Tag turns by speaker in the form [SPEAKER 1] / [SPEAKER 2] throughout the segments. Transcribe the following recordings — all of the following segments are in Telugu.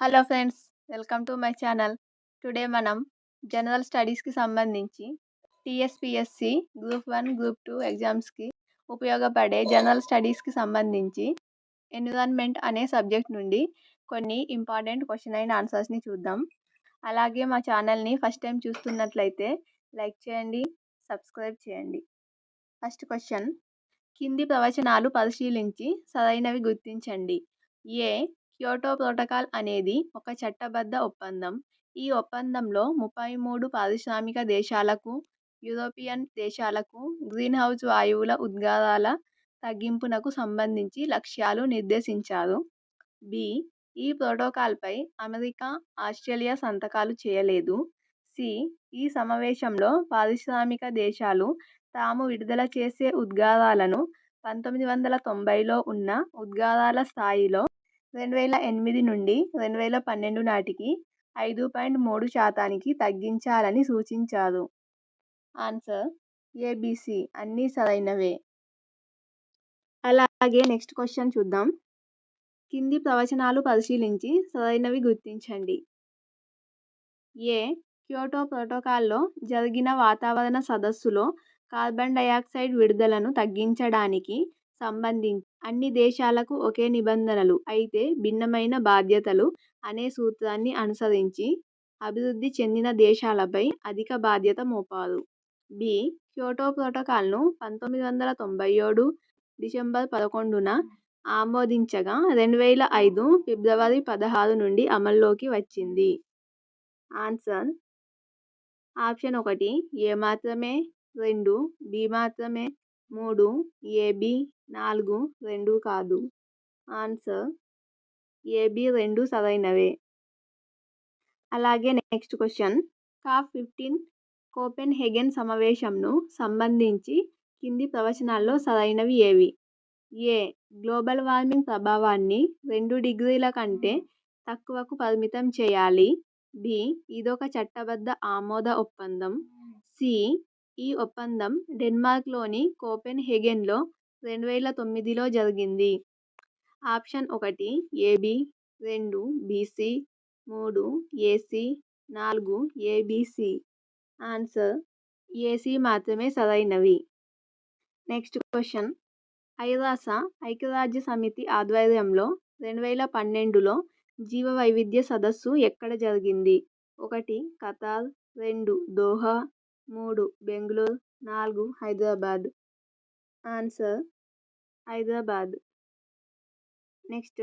[SPEAKER 1] Hello friends welcome to my channel. Today మనం జనరల్ స్టడీస్కి సంబంధించి TSPSC group one group two ఎగ్జామ్స్కి ఉపయోగపడే జనరల్ స్టడీస్కి సంబంధించి ఎన్విరాన్మెంట్ అనే సబ్జెక్ట్ నుండి కొన్ని ఇంపార్టెంట్ క్వశ్చన్ అయిన ఆన్సర్స్ని చూద్దాం. అలాగే మా ఛానల్ని ఫస్ట్ టైం చూస్తున్నట్లయితే లైక్ చేయండి సబ్స్క్రైబ్ చేయండి. ఫస్ట్ క్వశ్చన్ కింది ప్రవచనాలు పరిశీలించి సరైనవి గుర్తించండి. ఏ క్యోటో ప్రోటోకాల్ అనేది ఒక చట్టబద్ధ ఒప్పందం. ఈ ఒప్పందంలో ముప్పై మూడు పారిశ్రామిక దేశాలకు యూరోపియన్ దేశాలకు గ్రీన్ హౌస్ వాయువుల ఉద్గారాల తగ్గింపునకు సంబంధించి లక్ష్యాలు నిర్దేశించారు. బి. ఈ ప్రోటోకాల్పై అమెరికా ఆస్ట్రేలియా సంతకాలు చేయలేదు. సి. ఈ సమావేశంలో పారిశ్రామిక దేశాలు తాము విడుదల చేసే ఉద్గారాలను పంతొమ్మిది వందల తొంభైలో ఉన్న ఉద్గారాల స్థాయిలో రెండు వేల ఎనిమిది నుండి రెండు వేల పన్నెండు నాటికి ఐదు పాయింట్ మూడు శాతానికి తగ్గించాలని సూచించారు. ఆన్సర్ ఏబిసి అన్నీ సరైనవే. అలాగే నెక్స్ట్ క్వశ్చన్ చూద్దాం. కింది ప్రవచనాలు పరిశీలించి సరైనవి గుర్తించండి. ఏ క్యోటో ప్రోటోకాల్లో జరిగిన వాతావరణ సదస్సులో కార్బన్ డయాక్సైడ్ విడుదలను తగ్గించడానికి సంబంధించి అన్ని దేశాలకు ఒకే నిబంధనలు. అయితే భిన్నమైన బాధ్యతలు అనే సూత్రాన్ని అనుసరించి అభివృద్ధి చెందిన దేశాలపై అధిక బాధ్యత మోపారు. బి. క్యోటో ప్రోటోకాల్ను పంతొమ్మిది వందల తొంభై ఏడు డిసెంబర్ పదకొండున ఆమోదించగా రెండు వేల ఐదు ఫిబ్రవరి పదహారు నుండి అమల్లోకి వచ్చింది. ఆన్సర్. ఆప్షన్ ఒకటి ఏ మాత్రమే రెండు బి మాత్రమే మూడు ఏబి నాలుగు రెండు కాదు. ఆన్సర్ ఏబి రెండు సరైనవే అలాగే next question. COP fifteen Copenhagen సమావేశంను సంబంధించి కింది ప్రవచనాల్లో సరైనవి ఏవి? ఏ గ్లోబల్ వార్మింగ్ ప్రభావాన్ని రెండు డిగ్రీల కంటే తక్కువకు పరిమితం చేయాలి. బి ఇదొక చట్టబద్ధ ఆమోద ఒప్పందం. సి ఈ ఒప్పందం డెన్మార్క్లోని కోపెన్హెగెన్లో రెండు వేల తొమ్మిదిలో జరిగింది. ఆప్షన్ ఒకటి ఏబి రెండు బీసీ మూడు ఏసి నాలుగు ఏబిసి. ఆన్సర్ ఏసి మాత్రమే సరైనవి. Next question. ఐరాస ఐక్యరాజ్య సమితి ఆధ్వర్యంలో రెండు వేల పన్నెండులో జీవ వైవిధ్య సదస్సు ఎక్కడ జరిగింది? ఒకటి ఖతార్ రెండు దోహా మూడు బెంగళూరు. నాలుగు హైదరాబాద్. ఆన్సర్ హైదరాబాద్. నెక్స్ట్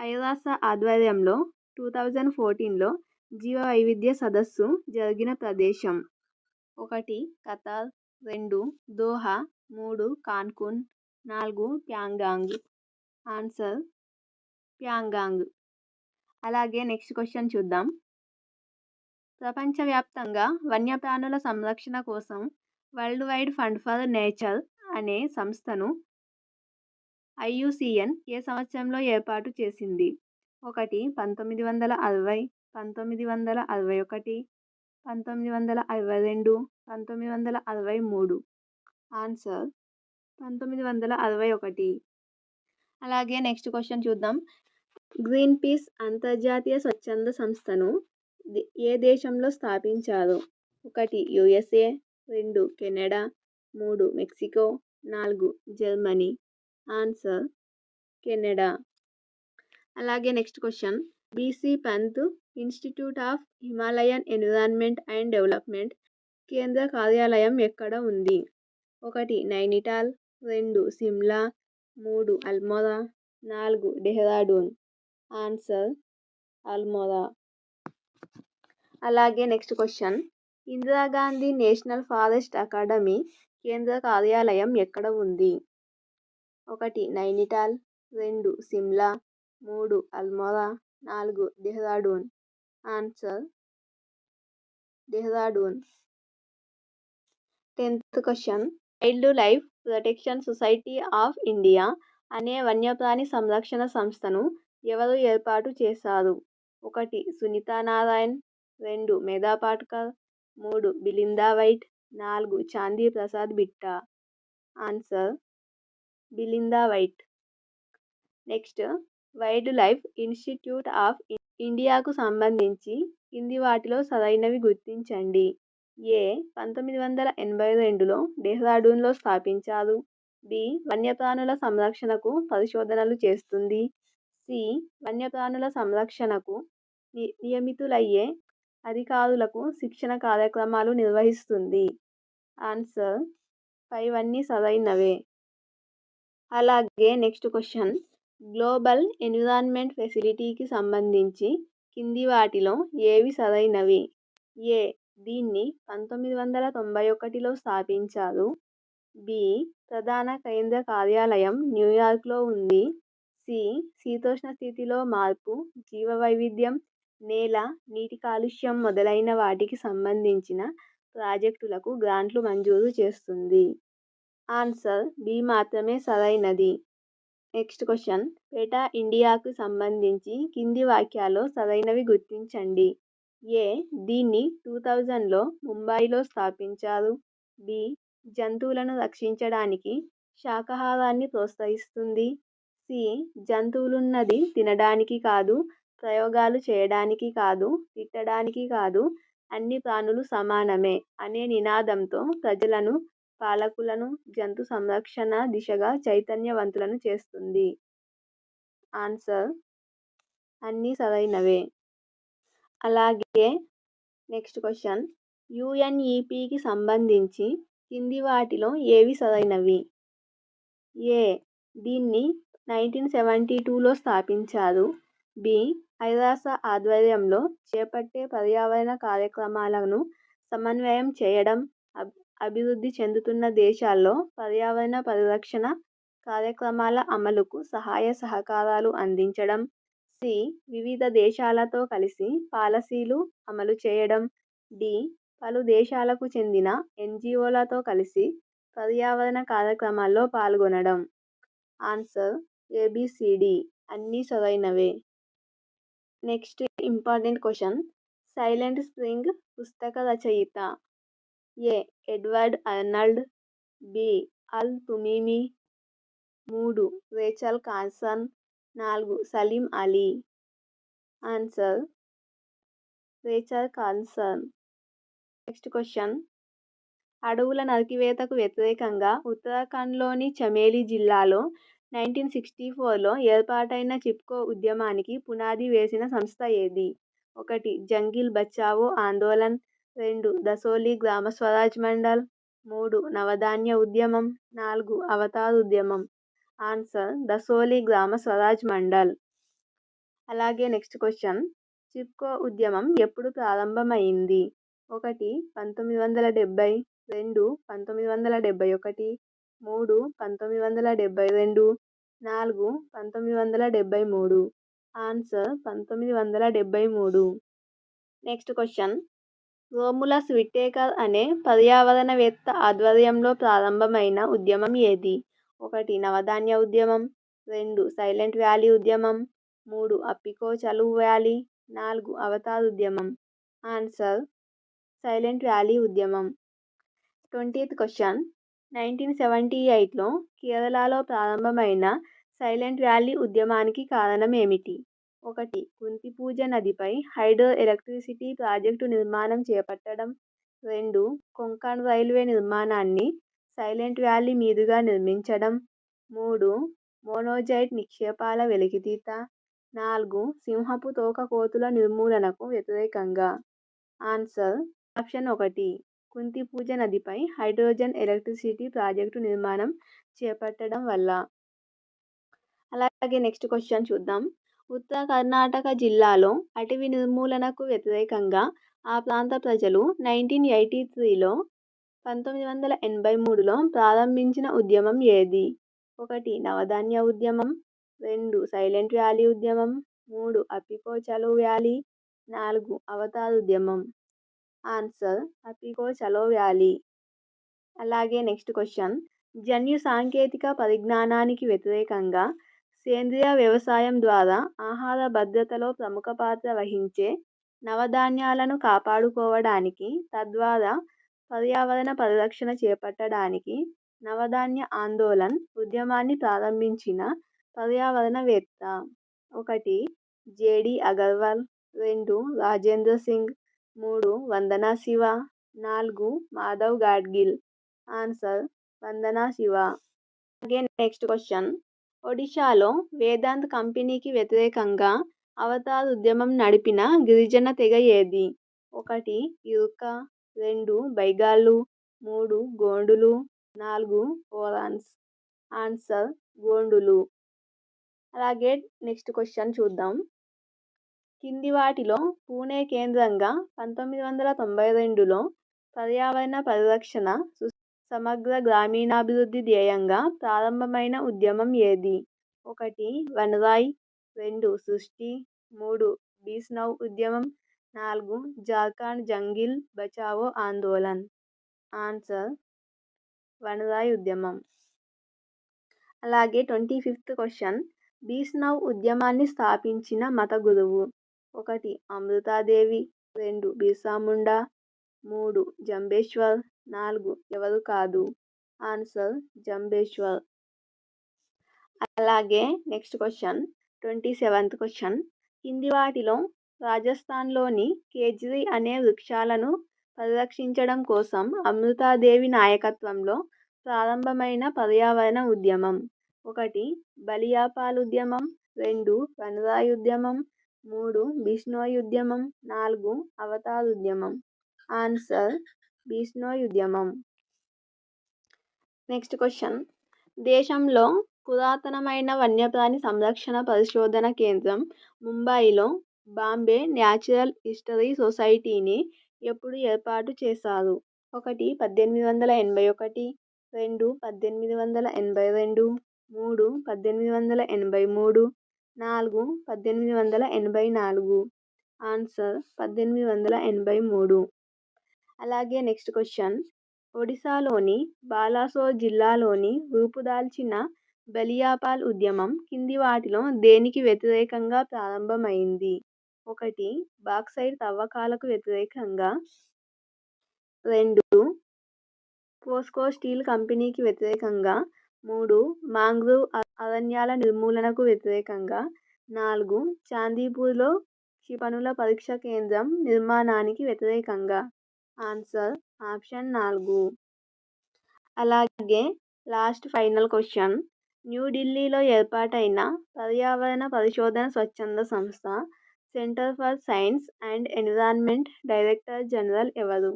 [SPEAKER 1] ఐరాస ఆధ్వర్యంలో టూ థౌజండ్ ఫోర్టీన్లో జీవ వైవిధ్య సదస్సు జరిగిన ప్రదేశం. ఒకటి ఖతార్. రెండు దోహా. మూడు కాన్కున్. నాలుగు ప్యాంగాంగ్. ఆన్సర్ ప్యాంగాంగ్. అలాగే నెక్స్ట్ క్వశ్చన్ చూద్దాం. ప్రపంచవ్యాప్తంగా వన్యప్రాణుల సంరక్షణ కోసం world wide fund for nature అనే సంస్థను ఐయుసిఎన్ ఏ సంవత్సరంలో ఏర్పాటు చేసింది? ఒకటి పంతొమ్మిది వందల అరవై పంతొమ్మిది వందల అరవై ఒకటి పంతొమ్మిది వందల అరవై రెండు పంతొమ్మిది వందల అరవై మూడు. ఆన్సర్ పంతొమ్మిది వందల అరవై ఒకటి. అలాగే నెక్స్ట్ క్వశ్చన్ చూద్దాం. గ్రీన్ పీస్ అంతర్జాతీయ స్వచ్ఛంద సంస్థను ఏ దేశంలో స్థాపించారు? ఒకటి యుఎస్ఏ రెండు కెనడా మూడు మెక్సికో నాలుగు జర్మనీ. Answer Canada. అలాగే next question. B C Pant institute of Himalayan environment and development కేంద్ర కార్యాలయం ఎక్కడ ఉంది? ఒకటి నైనిటాల్ రెండు సిమ్లా మూడు అల్మోరా నాలుగు డెహ్రాడూన్. ఆన్సర్ అల్మోరా. అలాగే next question Indira Gandhi National Forest Academy కేంద్ర కార్యాలయం ఎక్కడ ఉంది? ఒకటి నైనిటాల్ రెండు సిమ్లా మూడు అల్మోరా నాలుగు Dehradun. Answer Dehradun. Tenth question wild life protection society of India అనే వన్యప్రాణి సంరక్షణ సంస్థను ఎవరు ఏర్పాటు చేశారు? ఒకటి సునీతా నారాయణ్ రెండు మేధా పాట్కర్ మూడు బిలిందా వైట్ నాలుగు Chandi Prasad Bhatt? Answer Belinda White. Next wild life institute of ఇండియాకు సంబంధించి కింది వాటిలో సరైనవి గుర్తించండి. ఏ పంతొమ్మిది వందల ఎనభై రెండులో డెహ్రాడూన్లో స్థాపించారు. బి వన్యప్రాణుల సంరక్షణకు పరిశోధనలు చేస్తుంది. సి వన్యప్రాణుల సంరక్షణకు నియమితులయ్యే అధికారులకు శిక్షణ కార్యక్రమాలు నిర్వహిస్తుంది. ఆన్సర్ ఫైవ్ అన్నీ సరైనవే. అలాగే నెక్స్ట్ క్వశ్చన్. గ్లోబల్ ఎన్విరాన్మెంట్ ఫెసిలిటీకి సంబంధించి కింది వాటిలో ఏవి సరైనవి? ఏ దీన్ని పంతొమ్మిది వందల తొంభై ఒకటిలో స్థాపించారు. బి ప్రధాన కేంద్ర కార్యాలయం న్యూయార్క్లో ఉంది. సి శీతోష్ణ స్థితిలో మార్పు జీవవైవిధ్యం నేల నీటి కాలుష్యం మొదలైన వాటికి సంబంధించిన ప్రాజెక్టులకు గ్రాంట్లు మంజూరు చేస్తుంది. ఆన్సర్ బి మాత్రమే సరైనది. నెక్స్ట్ క్వశ్చన్ పేటా ఇండియాకు సంబంధించి కింది వాక్యాల్లో సరైనవి గుర్తించండి. ఏ దీన్ని టూ థౌజండ్లో ముంబైలో స్థాపించారు. బి జంతువులను రక్షించడానికి శాకాహారాన్ని ప్రోత్సహిస్తుంది. సి జంతువులున్నది తినడానికి కాదు ప్రయోగాలు చేయడానికి కాదు తిట్టడానికి కాదు అన్ని ప్రాణులు సమానమే అనే నినాదంతో ప్రజలను పాలకులను జంతు సంరక్షణ దిశగా చైతన్యవంతులను చేస్తుంది. ఆన్సర్ అన్నీ సరైనవే. అలాగే నెక్స్ట్ క్వశ్చన్. యుఎన్ఈపికి సంబంధించి కింది వాటిలో ఏవి సరైనవి? ఏ. దీన్ని నైన్టీన్ సెవెంటీ టూలో స్థాపించారు. బి. ఐరాస ఆధ్వర్యంలో చేపట్టే పర్యావరణ కార్యక్రమాలను సమన్వయం చేయడం అబ్ అభివృద్ధి చెందుతున్న దేశాల్లో పర్యావరణ పరిరక్షణ కార్యక్రమాల అమలుకు సహాయ సహకారాలు అందించడం సి. వివిధ దేశాలతో కలిసి పాలసీలు అమలు చేయడం డి. పలు దేశాలకు చెందిన ఎన్జిఓలతో కలిసి పర్యావరణ కార్యక్రమాల్లో పాల్గొనడం. Answer A B C D అన్నీ సరైనవే. Next important question silent spring పుస్తక రచయిత. ఏ ఎడ్వర్డ్ అర్నాల్డ్ బి అల్ తుమిమి మూడు. రేచల్ కార్సన్ నాలుగు. Salim Ali answer Rachel Carson next question అడవుల నరికివేతకు వ్యతిరేకంగా ఉత్తరాఖండ్లోని చమేలి జిల్లాలో నైన్టీన్ సిక్స్టీ ఫోర్లో ఏర్పాటైన చిప్కో ఉద్యమానికి పునాది వేసిన సంస్థ ఏది? ఒకటి జంగిల్ బచావో ఆందోళన్. రెండు దసోలి గ్రామ స్వరాజ్ మండల్. మూడు నవధాన్య ఉద్యమం. నాలుగు అవతార్ ఉద్యమం. ఆన్సర్ దసోలి గ్రామ స్వరాజ్ మండల్. అలాగే నెక్స్ట్ క్వశ్చన్. చిప్కో ఉద్యమం ఎప్పుడు ప్రారంభమైంది? ఒకటి పంతొమ్మిది వందల డెబ్భై. రెండు పంతొమ్మిది వందల డెబ్భై ఒకటి. మూడు పంతొమ్మిది వందల డెబ్భై రెండు. నాలుగు పంతొమ్మిది వందల డెబ్భై మూడు. ఆన్సర్ పంతొమ్మిది వందల డెబ్భై మూడు. Next question. రోములస్ స్విట్టేకర్ అనే పర్యావరణవేత్త ఆధ్వర్యంలో ప్రారంభమైన ఉద్యమం ఏది? ఒకటి నవధాన్య ఉద్యమం. రెండు సైలెంట్ వ్యాలీ ఉద్యమం. మూడు అప్పికో చలువు వ్యాలీ. నాలుగు అవతార్ ఉద్యమం. ఆన్సర్ సైలెంట్ వ్యాలీ ఉద్యమం. Twentieth question. నైన్టీన్ సెవెంటీ ఎయిట్లో కేరళలో ప్రారంభమైన సైలెంట్ వ్యాలీ ఉద్యమానికి కారణం ఏమిటి ఒకటి కుంతి పూజ నదిపై హైడ్రో ఎలక్ట్రిసిటీ ప్రాజెక్టు నిర్మాణం చేపట్టడం. రెండు కొంకణ్ రైల్వే నిర్మాణాన్ని సైలెంట్ వ్యాలీ మీదుగా నిర్మించడం. మూడు మోనోజైట్ నిక్షేపాల వెలికితీత. నాలుగు సింహపు తోక కోతుల నిర్మూలనకు వ్యతిరేకంగా. ఆన్సర్ ఆప్షన్ ఒకటి కుంతి పూజ నదిపై హైడ్రోజన్ ఎలక్ట్రిసిటీ ప్రాజెక్టు నిర్మాణం చేపట్టడం వల్ల. అలాగే నెక్స్ట్ క్వశ్చన్ చూద్దాం. ఉత్తర కర్ణాటక జిల్లాలో అటవీ నిర్మూలనకు వ్యతిరేకంగా ఆ ప్రాంత ప్రజలు నైన్టీన్ ఎయిటీ త్రీలో పంతొమ్మిది వందల ఎనభై మూడులో ప్రారంభించిన ఉద్యమం ఏది? ఒకటి నవధాన్య ఉద్యమం. రెండు సైలెంట్ వ్యాలీ ఉద్యమం. మూడు అప్పికో చలో వ్యాలీ. నాలుగు అవతార్ ఉద్యమం. ఆన్సర్ అప్పికో చలో వ్యాలీ. అలాగే నెక్స్ట్ క్వశ్చన్. జన్యు సాంకేతిక పరిజ్ఞానానికి వ్యతిరేకంగా సేంద్రియ వ్యవసాయం ద్వారా ఆహార భద్రతలో ప్రముఖ పాత్ర వహించే నవధాన్యాలను కాపాడుకోవడానికి తద్వారా పర్యావరణ పరిరక్షణ చేపట్టడానికి నవధాన్య ఆందోళన్ ఉద్యమాన్ని ప్రారంభించిన పర్యావరణవేత్త ఒకటి జేడి అగర్వాల్ రెండు రాజేంద్ర సింగ్ మూడు వందనా శివ నాలుగు Madhav Gadgil. Answer Vandana Shiva. Again next question ఒడిశాలో వేదాంత్ కంపెనీకి వ్యతిరేకంగా అవతార్ ఉద్యమం నడిపిన గిరిజన తెగ ఏది? ఒకటి ఇరుక రెండు బైగాళ్ళు మూడు గోండులు నాలుగు ఓరాన్స్ ఆన్సర్ గోండులు. అలాగే నెక్స్ట్ క్వశ్చన్ చూద్దాం. కింది వాటిలో పూణే కేంద్రంగా పంతొమ్మిది వందల తొంభై రెండులో పర్యావరణ పరిరక్షణ సమగ్ర గ్రామీణాభివృద్ధి ధ్యేయంగా ప్రారంభమైన ఉద్యమం ఏది? ఒకటి వనరాయ్. రెండు సృష్టి. మూడు బీస్నవ్ ఉద్యమం. నాలుగు జార్ఖండ్ జంగిల్ బచావో ఆందోళన్. ఆన్సర్ వనరాయ్ ఉద్యమం. అలాగే ట్వంటీ ఫిఫ్త్ క్వశ్చన్ బీస్నవ్ ఉద్యమాన్ని స్థాపించిన మత గురువు. ఒకటి అమృతాదేవి. రెండు బిర్సా ముండా. మూడు జంబేశ్వర్ నాలుగు ఎవరు కాదు. ఆన్సర్ జంబేశ్వర్ అలాగే next question twenty seventh question. కింది వాటిలో రాజస్థాన్లోని కేజ్రీ అనే వృక్షాలను పరిరక్షించడం కోసం అమృతాదేవి నాయకత్వంలో ప్రారంభమైన పర్యావరణ ఉద్యమం. ఒకటి బలియాపాల్ ఉద్యమం. రెండు వనరాయ్ ఉద్యమం మూడు బిష్నోయ్ ఉద్యమం నాలుగు అవతార్ ఉద్యమం. ఆన్సర్ బిష్నోయ్ ఉద్యమం నెక్స్ట్ క్వశ్చన్ దేశంలో పురాతనమైన వన్యప్రాణి సంరక్షణ పరిశోధన కేంద్రం ముంబైలో బాంబే న్యాచురల్ హిస్టరీ సొసైటీని ఎప్పుడు ఏర్పాటు చేశారు? ఒకటి పద్దెనిమిది వందల ఎనభై ఒకటి రెండు పద్దెనిమిది వందల ఎనభై రెండు మూడు పద్దెనిమిది వందల ఎనభై మూడు నాలుగు పద్దెనిమిది వందల ఎనభై నాలుగు. ఆన్సర్ పద్దెనిమిది వందల ఎనభై మూడు. అలాగే నెక్స్ట్ క్వశ్చన్. ఒడిశాలోని బాలాసోర్ జిల్లాలోని రూపుదాల్చిన బలియాపాల్ ఉద్యమం కింది వాటిలో దేనికి వ్యతిరేకంగా ప్రారంభమైంది? ఒకటి బాక్సైట్ తవ్వకాలకు వ్యతిరేకంగా. రెండు పోస్కో స్టీల్ కంపెనీకి వ్యతిరేకంగా. మూడు మాంగ్రూవ్ అరణ్యాల నిర్మూలనకు వ్యతిరేకంగా. నాలుగు చాందీపూర్లో క్షిపణుల పరీక్ష కేంద్రం నిర్మాణానికి వ్యతిరేకంగా. ఆన్సర్ ఆప్షన్ నాలుగు. అలాగే లాస్ట్ ఫైనల్ క్వశ్చన్. న్యూఢిల్లీలో ఏర్పాటైన పర్యావరణ పరిశోధన స్వచ్ఛంద సంస్థ centre for science and environment director general ఎవరు?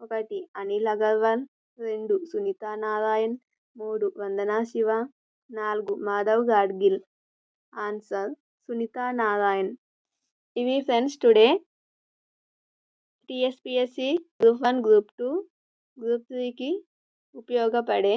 [SPEAKER 1] ఒకటి అనిల్ అగర్వాల్. రెండు సునీతా నారాయణ్. మూడు వందనా శివ. నాలుగు మాధవ్ గాడ్గిల్. ఆన్సర్ సునీతా నారాయణ్. ఇవి friends today TSPSC group one group two group త్రీకి ఉపయోగపడే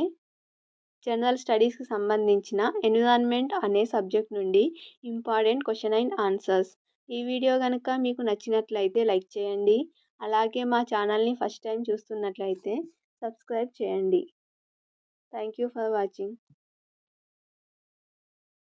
[SPEAKER 1] జనరల్ స్టడీస్కి సంబంధించిన ఎన్విరాన్మెంట్ అనే సబ్జెక్ట్ నుండి ఇంపార్టెంట్ క్వశ్చన్ అండ్ ఆన్సర్స్. ఈ వీడియో కనుక మీకు నచ్చినట్లయితే లైక్ చేయండి. అలాగే మా ఛానల్ని ఫస్ట్ టైం చూస్తున్నట్లయితే సబ్స్క్రైబ్ చేయండి. Thank you for watching.